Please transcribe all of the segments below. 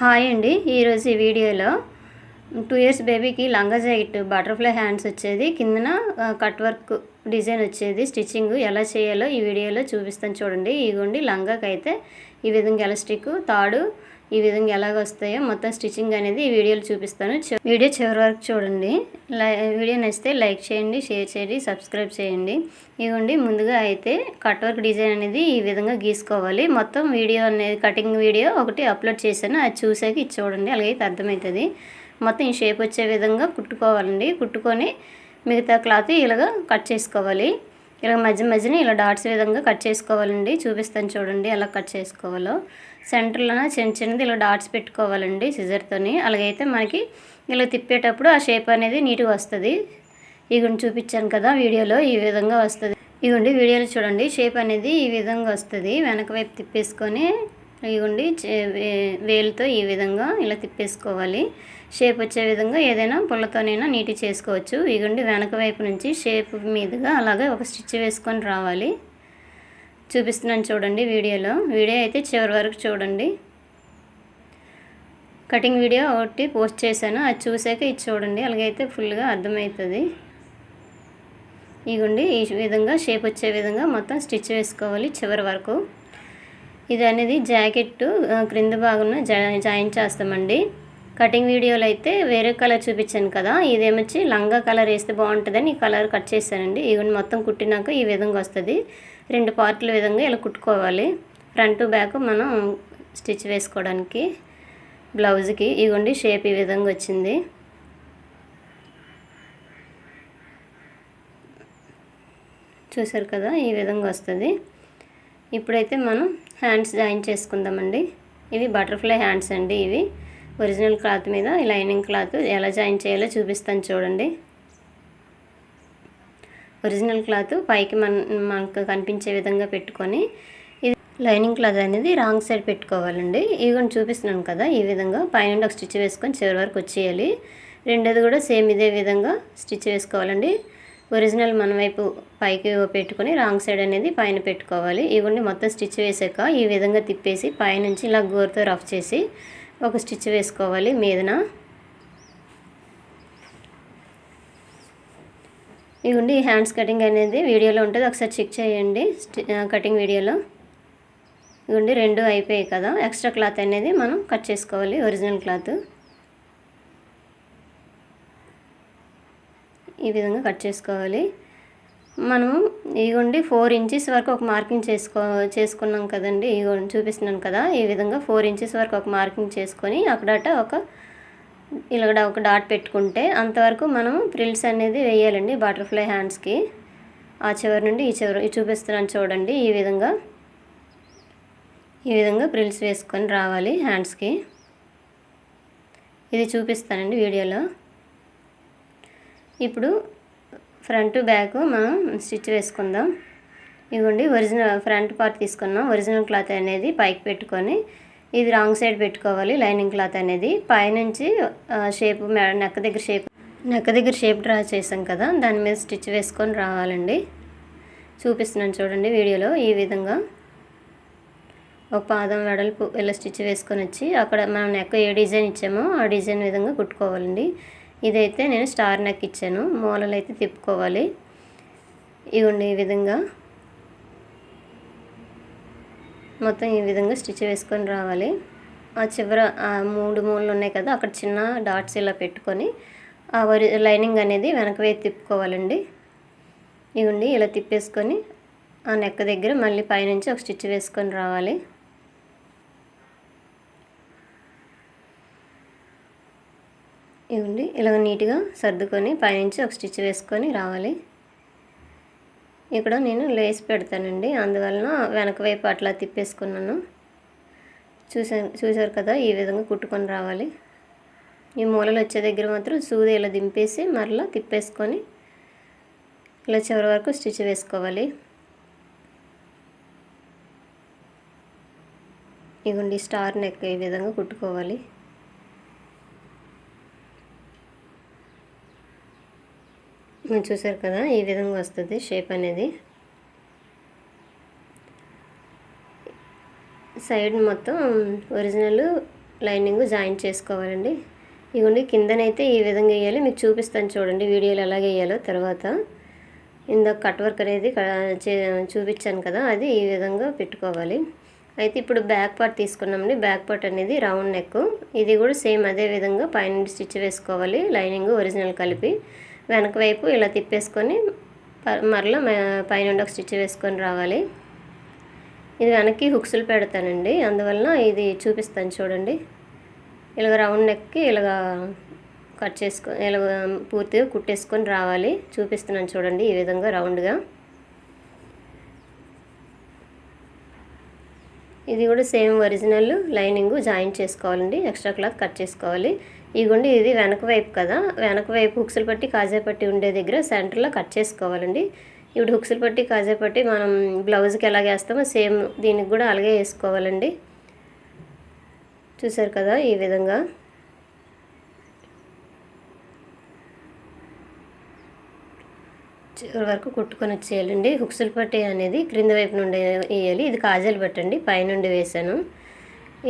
Hi అండి. ఈరోజు ఈ వీడియోలో టూ ఇయర్స్ బేబీకి లంగా జాకెట్ బటర్ఫ్లై హ్యాండ్స్ వచ్చేది. కిందన కట్ వర్క్ డిజైన్ వచ్చేది. స్టిచ్చింగ్ ఎలా చేయాలో ఈ వీడియోలో చూపిస్తాను చూడండి. ఇగోండి లంగాకి అయితే ఈ విధంగా ఎలాస్టిక్ తాడు ఈ విధంగా ఎలాగ వస్తాయో మొత్తం స్టిచ్చింగ్ అనేది ఈ వీడియోలో చూపిస్తాను. వీడియో చివరి వరకు చూడండి. లై వీడియో నచ్చితే లైక్ చేయండి షేర్ చేయండి సబ్స్క్రైబ్ చేయండి. ఇవ్వండి ముందుగా అయితే కట్ వర్క్ డిజైన్ అనేది ఈ విధంగా గీసుకోవాలి. మొత్తం వీడియో అనేది కటింగ్ వీడియో ఒకటి అప్లోడ్ చేశాను. అది చూసాక ఇది చూడండి. అలాగైతే అర్థమవుతుంది. మొత్తం ఈ షేప్ వచ్చే విధంగా కుట్టుకోవాలండి. కుట్టుకొని మిగతా క్లాత్ ఇలాగ కట్ చేసుకోవాలి. ఇలా మధ్య మధ్యన ఇలా డాట్స్ విధంగా కట్ చేసుకోవాలండి. చూపిస్తాను చూడండి ఎలా కట్ చేసుకోవాలో. సెంటర్లోన చిన్న చిన్నది ఇలా డాట్స్ పెట్టుకోవాలండి సిజర్తోని. అలాగైతే మనకి ఇలా తిప్పేటప్పుడు ఆ షేప్ అనేది నీట్గా వస్తుంది. ఇగుండి చూపించాను కదా వీడియోలో ఈ విధంగా వస్తుంది. ఇగుండి వీడియోలో చూడండి షేప్ అనేది ఈ విధంగా వస్తుంది. వెనక వైపు తిప్పేసుకొని ఇగుండి చే- వే- వేలుతో ఈ విధంగా ఇలా తిప్పేసుకోవాలి. షేప్ వచ్చే విధంగా ఏదైనా పుల్లతోనైనా నీటి చేసుకోవచ్చు. ఇగండి వెనక వైపు నుంచి షేప్ మీదుగా అలాగే ఒక స్టిచ్ వేసుకొని రావాలి. చూపిస్తున్నాను చూడండి వీడియోలో. వీడియో అయితే చివరి వరకు చూడండి. కటింగ్ వీడియో ఒకటి పోస్ట్ చేశాను. అది చూసాక ఇది చూడండి. అలాగైతే ఫుల్గా అర్థమవుతుంది. ఇగుండి ఈ విధంగా షేప్ వచ్చే విధంగా మొత్తం స్టిచ్ వేసుకోవాలి చివరి వరకు. ఇది అనేది జాకెట్ క్రింద భాగంలో జా జాయిన్ చేస్తామండి. కటింగ్ వీడియోలో అయితే వేరే కలర్ చూపించాను కదా ఇదేమొచ్చి లంగా కలర్ వేస్తే బాగుంటుందని ఈ కలర్ కట్ చేశానండి. ఈవెన్ మొత్తం కుట్టినాక ఈ విధంగా వస్తుంది. రెండు పార్ట్ల విధంగా ఇలా కుట్టుకోవాలి. ఫ్రంట్ బ్యాక్ మనం స్టిచ్ వేసుకోవడానికి బ్లౌజ్కి ఇగోండి షేప్ ఈ విధంగా వచ్చింది. చూసారు కదా ఈ విధంగా వస్తుంది. ఇప్పుడైతే మనం హ్యాండ్స్ జాయిన్ చేసుకుందామండి. ఇవి బటర్ఫ్లై హ్యాండ్స్ అండి ఇవి. ఒరిజినల్ క్లాత్ మీద లైనింగ్ క్లాత్ ఎలా జాయిన్ చేయాలో చూపిస్తాను చూడండి. ఒరిజినల్ క్లాత్ పైకి మన మనకు కనిపించే విధంగా పెట్టుకొని ఇది లైనింగ్ క్లాత్ అనేది రాంగ్ సైడ్ పెట్టుకోవాలండి. ఇవి చూపిస్తున్నాను కదా ఈ విధంగా పైన ఒక స్టిచ్ వేసుకొని చివరి వరకు వచ్చేయాలి. రెండోది కూడా సేమ్ ఇదే విధంగా స్టిచ్ వేసుకోవాలండి. ఒరిజినల్ మన వైపు పైకి పెట్టుకొని రాంగ్ సైడ్ అనేది పైన పెట్టుకోవాలి. ఇవన్నీ మొత్తం స్టిచ్ వేసాక ఈ విధంగా తిప్పేసి పైనుంచి ఇలా గోరుతో రఫ్ చేసి ఒక స్టిచ్ వేసుకోవాలి మీదన. ఇవ్వండి ఈ హ్యాండ్స్ కటింగ్ అనేది వీడియోలో ఉంటుంది. ఒకసారి చెక్ చేయండి కటింగ్ వీడియోలో. ఇవ్వండి రెండు అయిపోయాయి కదా. ఎక్స్ట్రా క్లాత్ అనేది మనం కట్ చేసుకోవాలి ఒరిజినల్ క్లాత్. ఈ విధంగా కట్ చేసుకోవాలి. మనము ఇగోండి ఫోర్ ఇంచెస్ వరకు ఒక మార్కింగ్ చేసుకో చేసుకున్నాం కదండి. ఇగో చూపిస్తున్నాను కదా ఈ విధంగా ఫోర్ ఇంచెస్ వరకు ఒక మార్కింగ్ చేసుకొని అక్కడట ఒక ఇలా ఒక డాట్ పెట్టుకుంటే అంతవరకు మనం ప్రిల్స్ అనేది వేయాలండి బటర్ఫ్లై హ్యాండ్స్కి. ఆ చివరి నుండి ఈ చివరి చూపిస్తున్నాను చూడండి ఈ విధంగా. ఈ విధంగా ప్రిల్స్ వేసుకొని రావాలి హ్యాండ్స్కి. ఇది చూపిస్తానండి వీడియోలో. ఇప్పుడు ఫ్రంట్ బ్యాక్ మనం స్టిచ్ వేసుకుందాం. ఇవ్వండి ఒరిజినల్ ఫ్రంట్ పార్ట్ తీసుకున్నాం. ఒరిజినల్ క్లాత్ అనేది పైకి పెట్టుకొని ఇది రాంగ్ సైడ్ పెట్టుకోవాలి లైనింగ్ క్లాత్ అనేది. పైనుంచి షేప్ నెక్క దగ్గర షేప్ నెక్క దగ్గర షేప్ డ్రా చేసాం కదా దాని మీద స్టిచ్ వేసుకొని రావాలండి. చూపిస్తున్నాను చూడండి వీడియోలో ఈ విధంగా. ఒక పాదం వెడల్పు ఇలా స్టిచ్ వేసుకొని వచ్చి అక్కడ మనం నెక్క ఏ డిజైన్ ఇచ్చామో ఆ డిజైన్ విధంగా కుట్టుకోవాలండి. ఇదైతే నేను స్టార్ నెక్ ఇచ్చాను. మూలలు అయితే తిప్పుకోవాలి. ఇవ్వండి ఈ విధంగా. మొత్తం ఈ విధంగా స్టిచ్ వేసుకొని రావాలి. ఆ చివర ఆ మూడు మూలలు ఉన్నాయి కదా అక్కడ చిన్న డాట్స్ ఇలా పెట్టుకొని ఆ వరి లైనింగ్ అనేది వెనక వైపు తిప్పుకోవాలండి. ఇవ్వండి ఇలా తిప్పేసుకొని ఆ నెక్ దగ్గర మళ్ళీ పైనుంచి ఒక స్టిచ్ వేసుకొని రావాలి. ఇవ్వండి. ఇలా నీట్గా సర్దుకొని పైనుంచి ఒక స్టిచ్ వేసుకొని రావాలి. ఇక్కడ నేను లేస్ పెడతానండి. అందువలన వెనక వైపు అట్లా తిప్పేసుకున్నాను. చూసాను చూసారు కదా ఈ విధంగా కుట్టుకొని రావాలి. ఈ మూలలు వచ్చే దగ్గర మాత్రం సూది ఇలా దింపేసి మరలా తిప్పేసుకొని ఇలా చివరి వరకు స్టిచ్ వేసుకోవాలి. ఇవ్వండి స్టార్ నెక్ ఈ విధంగా కుట్టుకోవాలి. మీరు చూసారు కదా ఈ విధంగా వస్తుంది షేప్ అనేది. సైడ్ మొత్తం ఒరిజినల్ లైనింగ్ జాయింట్ చేసుకోవాలండి. ఇవ్వండి కిందనైతే ఈ విధంగా వేయాలి. మీకు చూపిస్తాను చూడండి వీడియోలు ఎలాగ వేయాలో తర్వాత. ఇందాక కట్ వర్క్ అనేది చూపించాను కదా అది ఈ విధంగా పెట్టుకోవాలి. అయితే ఇప్పుడు బ్యాక్ పార్ట్ తీసుకున్నామండి. బ్యాక్ పార్ట్ అనేది రౌండ్ నెక్. ఇది కూడా సేమ్ అదే విధంగా పైన స్టిచ్ వేసుకోవాలి లైనింగ్ ఒరిజినల్ కలిపి. వెనక వైపు ఇలా తిప్పేసుకొని మరలా పైన ఒక స్టిచ్ వేసుకొని రావాలి. ఇది వెనక్కి హుక్స్లు పెడతానండి. అందువలన ఇది చూపిస్తాను చూడండి. ఇలాగ రౌండ్ నెక్కి ఇలాగ కట్ చేసుకో ఇలాగ పూర్తిగా కుట్టేసుకొని రావాలి. చూపిస్తున్నాను చూడండి ఈ విధంగా రౌండ్గా. ఇది కూడా సేమ్ ఒరిజినల్ లైనింగ్ జాయిన్ చేసుకోవాలండి. ఎక్స్ట్రా క్లాత్ కట్ చేసుకోవాలి. ఇదిగోండి ఇది వెనక వైపు కదా. వెనక వైపు హుక్స్లు పట్టి కాజా పట్టి ఉండే దగ్గర సెంటర్లో కట్ చేసుకోవాలండి. ఇప్పుడు హుక్స్లు పట్టి కాజా పట్టి మనం బ్లౌజ్కి ఎలాగ వేస్తామో సేమ్ దీనికి కూడా అలాగే వేసుకోవాలండి. చూసారు కదా ఈ విధంగా. చివరి వరకు కుట్టుకొని వచ్చేయాలండి. హుక్సులు పట్టి అనేది క్రింద వైపు నుండి వేయాలి. ఇది కాజాలు పట్టండి. పైనుండి వేసాను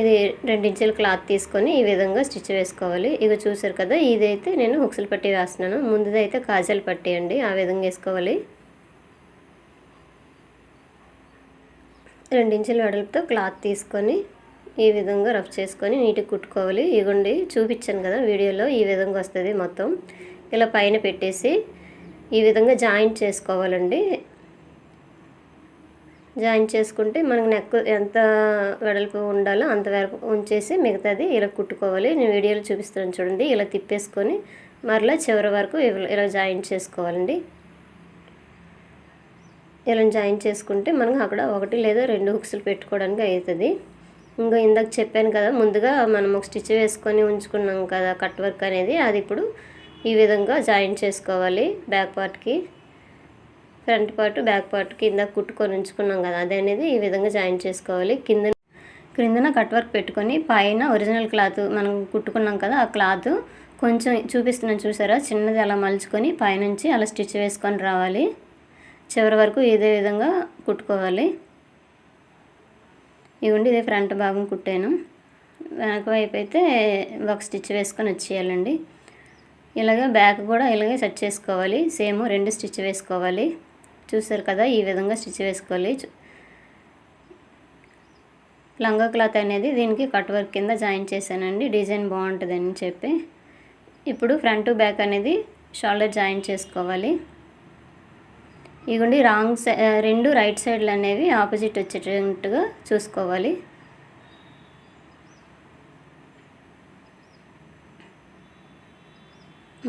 ఇది రెండించుల క్లాత్ తీసుకొని ఈ విధంగా స్టిచ్ వేసుకోవాలి. ఇక చూసారు కదా ఇదైతే నేను హుక్సులు పట్టి వేస్తున్నాను ముందుదైతే కాజాలు పట్టి అండి ఆ విధంగా వేసుకోవాలి. రెండించుల వెడల్పుతో క్లాత్ తీసుకొని ఈ విధంగా రఫ్ చేసుకొని నీట్గా కుట్టుకోవాలి. ఇగోండి చూపించాను కదా వీడియోలో ఈ విధంగా వస్తుంది మొత్తం. ఇలా పైన పెట్టేసి ఈ విధంగా జాయింట్ చేసుకోవాలండి. జాయిన్ చేసుకుంటే మనకు నెక్ ఎంత వెడల్పు ఉండాలో అంత వెడల్పు ఉంచేసి మిగతాది ఇలా కుట్టుకోవాలి. నేను వీడియోలో చూపిస్తున్నాను చూడండి. ఇలా తిప్పేసుకొని మరలా చివరి వరకు ఇలా జాయిన్ చేసుకోవాలండి. ఇలా జాయిన్ చేసుకుంటే మనకు అక్కడ ఒకటి లేదా రెండు హుక్స్లు పెట్టుకోవడానికి అవుతుంది ఇంకా ఇందాక చెప్పాను కదా ముందుగా మనం ఒక స్టిచ్ వేసుకొని ఉంచుకున్నాం కదా కట్ వర్క్ అనేది. అది ఇప్పుడు ఈ విధంగా జాయిన్ చేసుకోవాలి బ్యాక్ పార్ట్కి. ఫ్రంట్ పార్ట్ బ్యాక్ పార్ట్ కింద కుట్టుకొని ఉంచుకున్నాం కదా అది అనేది ఈ విధంగా జాయిన్ చేసుకోవాలి. కింద క్రిందన కట్ వర్క్ పెట్టుకొని పైన ఒరిజినల్ క్లాత్ మనం కుట్టుకున్నాం కదా ఆ క్లాత్ కొంచెం చూపిస్తున్నాను చూసారా? చిన్నది అలా మలుచుకొని పైనుంచి అలా స్టిచ్ వేసుకొని రావాలి. చివరి వరకు ఇదే విధంగా కుట్టుకోవాలి. ఇవ్వండి ఇదే ఫ్రంట్ భాగం కుట్టాను. వెనక వైపు అయితే ఒక స్టిచ్ వేసుకొని వచ్చేయాలండి. ఇలాగే బ్యాక్ కూడా ఇలాగే సెట్ చేసుకోవాలి. సేమ్ రెండు స్టిచ్ వేసుకోవాలి. చూసారు కదా ఈ విధంగా స్టిచ్ వేసుకోవాలి. లంగా క్లాత్ అనేది దీనికి కట్ వర్క్ కింద జాయిన్ చేశానండి డిజైన్ బాగుంటుందని చెప్పి. ఇప్పుడు ఫ్రంట్ బ్యాక్ అనేది షోల్డర్ జాయిన్ చేసుకోవాలి. ఇగుండి రాంగ్ సై రెండు రైట్ సైడ్లు అనేవి ఆపోజిట్ వచ్చేటట్టుగా చూసుకోవాలి.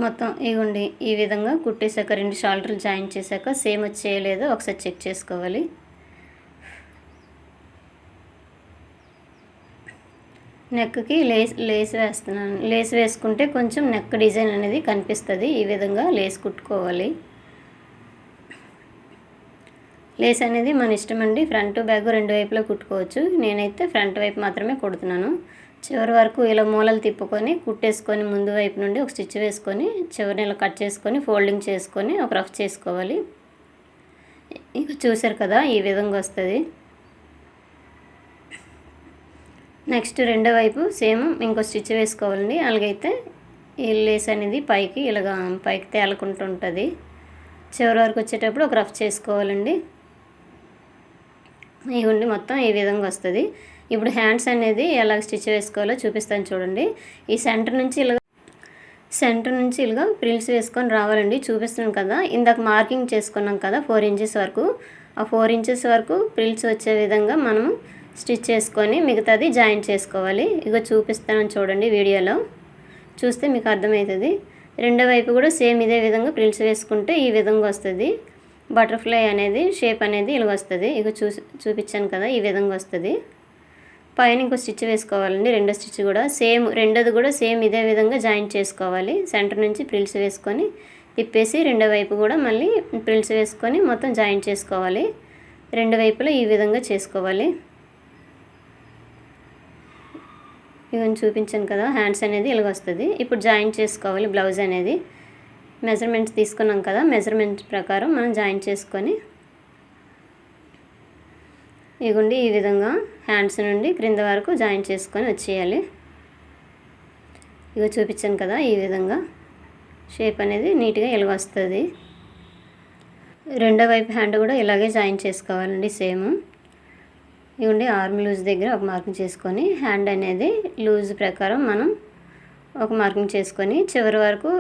మొత్తం ఇవ్వండి ఈ విధంగా కుట్టేశాక రెండు షాల్డర్లు జాయిన్ చేశాక సేమ్ వచ్చేయలేదో ఒకసారి చెక్ చేసుకోవాలి. నెక్కి లేస్ లేస్ వేస్తున్నాను. లేస్ వేసుకుంటే కొంచెం నెక్ డిజైన్ అనేది కనిపిస్తుంది. ఈ విధంగా లేస్ కుట్టుకోవాలి. లేస్ అనేది మన ఇష్టం అండి. ఫ్రంట్ బ్యాగ్ రెండు వైపులో కుట్టుకోవచ్చు. నేనైతే ఫ్రంట్ వైపు మాత్రమే కుడుతున్నాను. చివరి వరకు ఇలా మూలలు తిప్పుకొని కుట్టేసుకొని ముందు వైపు నుండి ఒక స్టిచ్ వేసుకొని చివరిని ఇలా కట్ చేసుకొని ఫోల్డింగ్ చేసుకొని ఒక రఫ్ చేసుకోవాలి. ఇక చూసారు కదా ఈ విధంగా వస్తుంది. నెక్స్ట్ రెండో వైపు సేమ్ ఇంకో స్టిచ్ వేసుకోవాలండి. అలాగైతే ఈ లేస్ అనేది పైకి ఇలాగ పైకి తేలకుంటూ ఉంటుంది. చివరి వరకు వచ్చేటప్పుడు ఒక రఫ్ చేసుకోవాలండి. ఇవ్వండి మొత్తం ఈ విధంగా వస్తుంది. ఇప్పుడు హ్యాండ్స్ అనేది ఎలా స్టిచ్ వేసుకోవాలో చూపిస్తాను చూడండి. ఈ సెంటర్ నుంచి ఇలా సెంటర్ నుంచి ఇలా ప్రిల్స్ వేసుకొని రావాలండి. చూపిస్తున్నాను కదా. ఇందాక మార్కింగ్ చేసుకున్నాం కదా ఫోర్ ఇంచెస్ వరకు. ఆ ఫోర్ ఇంచెస్ వరకు ప్రిల్స్ వచ్చే విధంగా మనం స్టిచ్ చేసుకొని మిగతాది జాయిన్ చేసుకోవాలి. ఇక చూపిస్తాను చూడండి వీడియోలో. చూస్తే మీకు అర్థమవుతుంది. రెండో వైపు కూడా సేమ్ ఇదే విధంగా ప్రిల్స్ వేసుకుంటే ఈ విధంగా వస్తుంది. బటర్ఫ్లై అనేది షేప్ అనేది ఇలా వస్తుంది. ఇక చూ చూపించాను కదా ఈ విధంగా వస్తుంది. పైన ఇంకో స్టిచ్ వేసుకోవాలండి. రెండో స్టిచ్ కూడా సేమ్ రెండోది కూడా సేమ్ ఇదే విధంగా జాయింట్ చేసుకోవాలి. సెంటర్ నుంచి ప్రిల్స్ వేసుకొని తిప్పేసి రెండో వైపు కూడా మళ్ళీ ప్రిల్స్ వేసుకొని మొత్తం జాయింట్ చేసుకోవాలి. రెండు వైపులో ఈ విధంగా చేసుకోవాలి. ఇవన్నీ చూపించాను కదా హ్యాండ్స్ అనేది ఇలాగ వస్తుంది. ఇప్పుడు జాయింట్ చేసుకోవాలి బ్లౌజ్ అనేది. మెజర్మెంట్స్ తీసుకున్నాం కదా మెజర్మెంట్ ప్రకారం మనం జాయిన్ చేసుకొని ఇగుండి ఈ విధంగా హ్యాండ్స్ నుండి క్రింద వరకు జాయిన్ చేసుకొని వచ్చేయాలి. ఇగో చూపించాను కదా ఈ విధంగా. షేప్ అనేది నీట్గా ఇలాగ వస్తుంది. రెండో వైపు హ్యాండ్ కూడా ఇలాగే జాయిన్ చేసుకోవాలండి సేమ్. ఇవ్వండి ఆర్మ్ లూజ్ దగ్గర ఒక మార్కింగ్ చేసుకొని హ్యాండ్ అనేది లూజ్ ప్రకారం మనం ఒక మార్కింగ్ చేసుకొని చివరి వరకు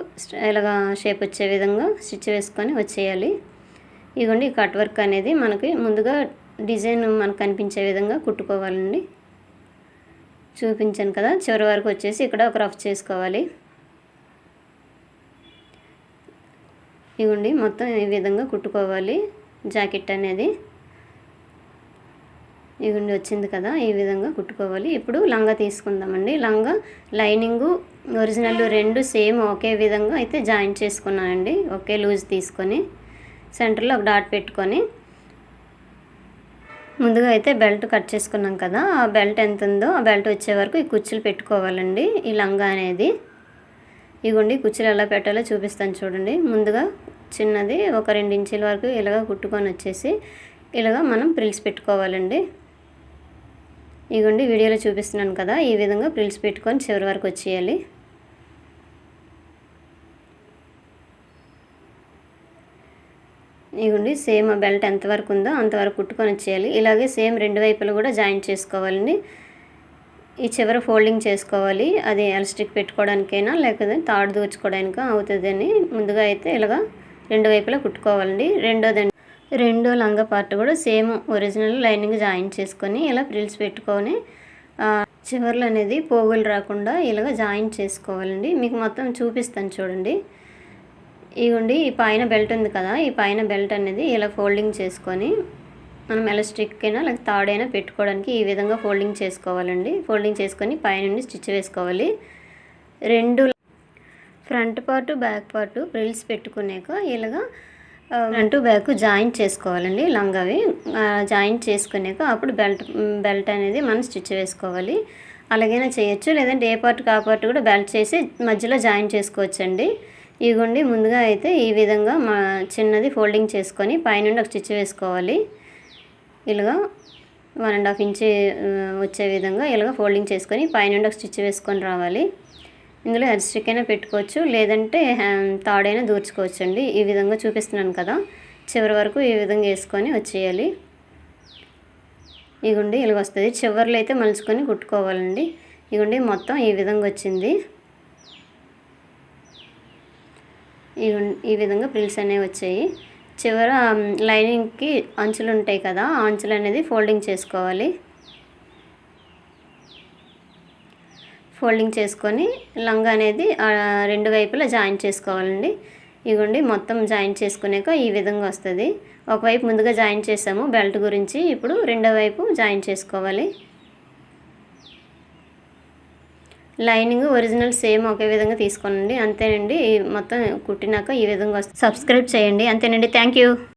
ఇలాగా షేప్ వచ్చే విధంగా స్టిచ్ వేసుకొని వచ్చేయాలి. ఇదిగోండి కట్ వర్క్ అనేది మనకి ముందుగా డిజైన్ మనకు కనిపించే విధంగా కుట్టుకోవాలండి. చూపించాను కదా చివరి వరకు వచ్చేసి ఇక్కడ ఒక రఫ్ చేసుకోవాలి. ఇవ్వండి మొత్తం ఈ విధంగా కుట్టుకోవాలి జాకెట్ అనేది. ఇవ్వండి వచ్చింది కదా ఈ విధంగా కుట్టుకోవాలి. ఇప్పుడు లంగా తీసుకుందామండి. లంగా లైనింగు ఒరిజినల్ రెండు సేమ్ ఒకే విధంగా అయితే జాయింట్ చేసుకున్నానండి. ఒకే లూజ్ తీసుకొని సెంటర్లో ఒక డాట్ పెట్టుకొని. ముందుగా అయితే బెల్ట్ కట్ చేసుకున్నాం కదా ఆ బెల్ట్ ఎంత ఉందో ఆ బెల్ట్ వచ్చే వరకు ఈ కుర్చీలు పెట్టుకోవాలండి ఈ లంగా అనేది. ఇగోండి కుర్చీలు ఎలా పెట్టాలో చూపిస్తాను చూడండి. ముందుగా చిన్నది ఒక రెండు ఇంచుల వరకు ఇలాగ కుట్టుకొని వచ్చేసి ఇలాగ మనం ప్రిల్స్ పెట్టుకోవాలండి. ఇగోండి వీడియోలో చూపిస్తున్నాను కదా ఈ విధంగా ప్రిల్స్ పెట్టుకొని చివరి వరకు వచ్చేయాలి. ఇగోండి సేమ్ బెల్ట్ ఎంతవరకు ఉందో అంతవరకు కుట్టుకొని వచ్చేయాలి. ఇలాగే సేమ్ రెండు వైపులు కూడా జాయిన్ చేసుకోవాలండి. ఈ చివర ఫోల్డింగ్ చేసుకోవాలి. అది ఎలస్టిక్ పెట్టుకోవడానికైనా లేకపోతే తాడు దూచుకోవడానికా అవుతుందని ముందుగా అయితే ఇలాగా రెండు వైపులా కుట్టుకోవాలండి. రెండోదండి రెండో లంగా పార్ట్ కూడా సేమ్ ఒరిజినల్ లైనింగ్ జాయిన్ చేసుకొని ఇలా ప్రిల్స్ పెట్టుకొని చివర్లు అనేది పోగులు రాకుండా ఇలాగ జాయిన్ చేసుకోవాలండి. మీకు మొత్తం చూపిస్తాను చూడండి. ఇవ్వండి ఈ పైన బెల్ట్ ఉంది కదా ఈ పైన బెల్ట్ అనేది ఇలా ఫోల్డింగ్ చేసుకొని మనం ఎలాస్టిక్ అయినా లేక తాడైనా పెట్టుకోవడానికి ఈ విధంగా ఫోల్డింగ్ చేసుకోవాలండి. ఫోల్డింగ్ చేసుకొని పైనుండి స్టిచ్ వేసుకోవాలి. రెండు front part back part frills పెట్టుకున్నాక ఇలాగా ఫ్రంట్ బ్యాక్ జాయింట్ చేసుకోవాలండి లంగావి. జాయింట్ చేసుకున్నాక అప్పుడు బెల్ట్ బెల్ట్ అనేది మనం స్టిచ్ వేసుకోవాలి. అలాగైనా చేయొచ్చు లేదంటే ఏ పార్ట్ కా పార్ట్ కూడా బెల్ట్ చేసి మధ్యలో జాయిన్ చేసుకోవచ్చండి. ఇదిగోండి ముందుగా అయితే ఈ విధంగా మా చిన్నది ఫోల్డింగ్ చేసుకొని పైనుండి ఒక స్టిచ్ వేసుకోవాలి. ఇలాగా వన్ అండ్ హాఫ్ ఇంచ్ వచ్చే విధంగా ఇలాగ ఫోల్డింగ్ చేసుకొని పైనుండి ఒక స్టిచ్ వేసుకొని రావాలి. ఇందులో హెడ్ స్టిక్ అయినా పెట్టుకోవచ్చు లేదంటే తాడైనా దూర్చుకోవచ్చు అండి ఈ విధంగా చూపిస్తున్నాను కదా చివరి వరకు ఈ విధంగా వేసుకొని వచ్చేయాలి. ఇగుండి ఇలాగ వస్తుంది. చివర్లో అయితే మలుచుకొని కుట్టుకోవాలండి. ఇగుండి మొత్తం ఈ విధంగా వచ్చింది. ఈ విధంగా ప్రిల్స్ అనేవి వచ్చాయి. చివర లైనింగ్కి అంచులు ఉంటాయి కదా ఆ అంచులు అనేది ఫోల్డింగ్ చేసుకోవాలి. ఫోల్డింగ్ చేసుకొని లంగా అనేది రెండు వైపులా జాయిన్ చేసుకోవాలండి. ఇవ్వండి మొత్తం జాయిన్ చేసుకునేక ఈ విధంగా వస్తుంది. ఒకవైపు ముందుగా జాయిన్ చేసాము బెల్ట్ గురించి. ఇప్పుడు రెండో వైపు జాయిన్ చేసుకోవాలి. లైనింగ్ ఒరిజినల్ సేమ్ ఒకే విధంగా తీసుకోనండి. అంతేనండి. మొత్తం కుట్టినాక ఈ విధంగా సబ్స్క్రైబ్ చేయండి. అంతేనండి. Thank you.